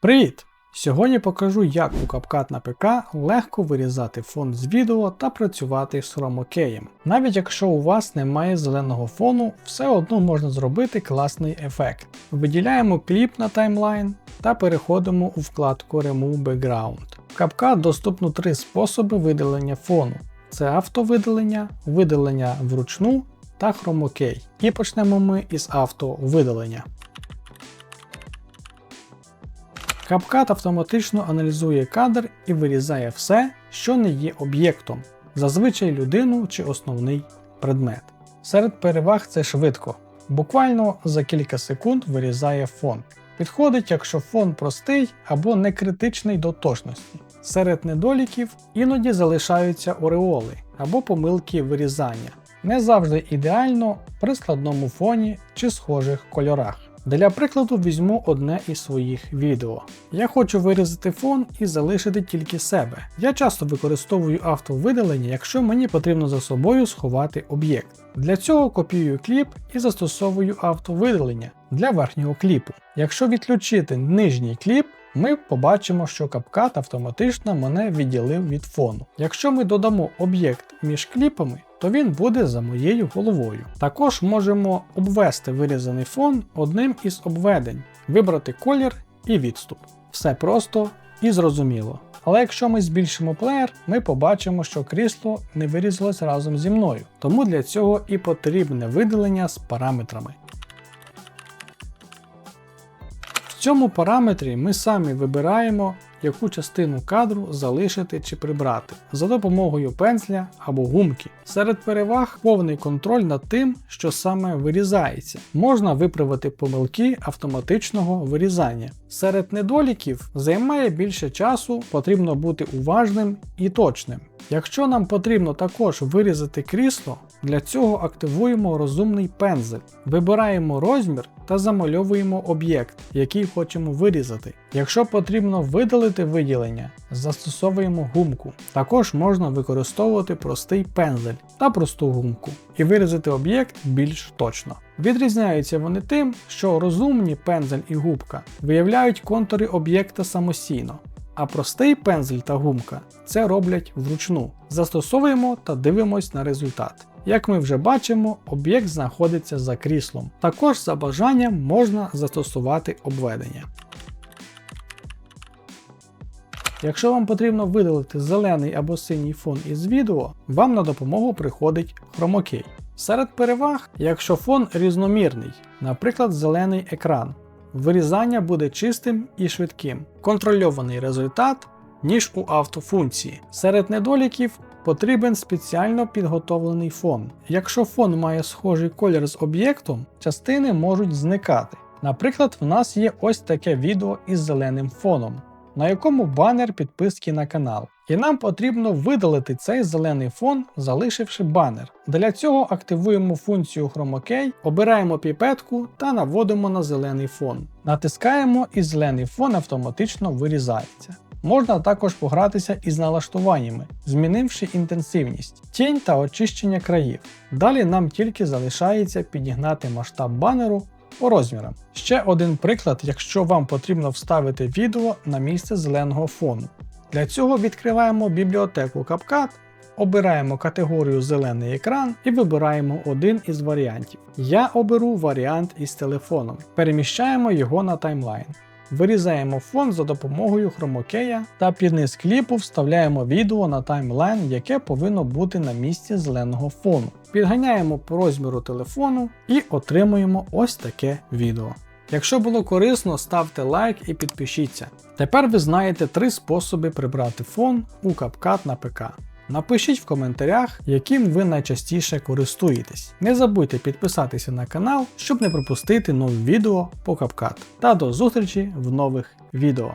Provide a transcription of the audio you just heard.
Привіт! Сьогодні покажу, як у CapCut на ПК легко вирізати фон з відео та працювати з хромокеєм. Навіть якщо у вас немає зеленого фону, все одно можна зробити класний ефект. Виділяємо кліп на таймлайн та переходимо у вкладку Remove Background. В CapCut доступно три способи видалення фону: це автовидалення, видалення вручну та хромокей. І почнемо ми із автовидалення. CapCut автоматично аналізує кадр і вирізає все, що не є об'єктом, зазвичай людину чи основний предмет. Серед переваг це швидко. Буквально за кілька секунд вирізає фон. Підходить, якщо фон простий або не критичний до точності. Серед недоліків іноді залишаються ореоли або помилки вирізання. Не завжди ідеально при складному фоні чи схожих кольорах. Для прикладу візьму одне із своїх відео. Я хочу вирізати фон і залишити тільки себе. Я часто використовую автовидалення, якщо мені потрібно за собою сховати об'єкт. Для цього копіюю кліп і застосовую автовидалення для верхнього кліпу. Якщо відключити нижній кліп, ми побачимо, що CapCut автоматично мене відділив від фону. Якщо ми додамо об'єкт між кліпами, то він буде за моєю головою. Також можемо обвести вирізаний фон одним із обведень, вибрати колір і відступ. Все просто і зрозуміло. Але якщо ми збільшимо плеєр, ми побачимо, що крісло не вирізалось разом зі мною, тому для цього і потрібне видалення з параметрами. В цьому параметрі ми самі вибираємо, яку частину кадру залишити чи прибрати за допомогою пензля або гумки. Серед переваг повний контроль над тим, що саме вирізається. Можна виправити помилки автоматичного вирізання. Серед недоліків займає більше часу, потрібно бути уважним і точним. Якщо нам потрібно також вирізати крісло, для цього активуємо розумний пензель, вибираємо розмір та замальовуємо об'єкт, який хочемо вирізати. Якщо потрібно видалити виділення, застосовуємо гумку. Також можна використовувати простий пензель та просту гумку і вирізати об'єкт більш точно. Відрізняються вони тим, що розумні пензель і губка виявляють контури об'єкта самостійно, а простий пензель та гумка це роблять вручну. Застосовуємо та дивимось на результат. Як ми вже бачимо, об'єкт знаходиться за кріслом. Також за бажанням можна застосувати обведення. Якщо вам потрібно видалити зелений або синій фон із відео, вам на допомогу приходить хромокей. Серед переваг, якщо фон різномірний, наприклад, зелений екран, вирізання буде чистим і швидким, контрольований результат, ніж у автофункції. Серед недоліків потрібен спеціально підготовлений фон. Якщо фон має схожий колір з об'єктом, частини можуть зникати. Наприклад, в нас є ось таке відео із зеленим фоном, на якому банер підписки на канал. І нам потрібно видалити цей зелений фон, залишивши банер. Для цього активуємо функцію Chroma обираємо піпетку та наводимо на зелений фон. Натискаємо і зелений фон автоматично вирізається. Можна також погратися із налаштуваннями, змінивши інтенсивність, тінь та очищення країв. Далі нам тільки залишається підігнати масштаб банеру по розмірам. Ще один приклад, якщо вам потрібно вставити відео на місце зеленого фону. Для цього відкриваємо бібліотеку CapCut, обираємо категорію Зелений екран і вибираємо один із варіантів. Я оберу варіант із телефоном. Переміщаємо його на таймлайн. Вирізаємо фон за допомогою хромокея та під низ кліпу вставляємо відео на таймлайн, яке повинно бути на місці зеленого фону. Підганяємо по розміру телефону і отримуємо ось таке відео. Якщо було корисно, ставте лайк і підпишіться. Тепер ви знаєте три способи прибрати фон у CapCut на ПК. Напишіть в коментарях, яким ви найчастіше користуєтесь. Не забудьте підписатися на канал, щоб не пропустити нові відео по капкат. Та до зустрічі в нових відео.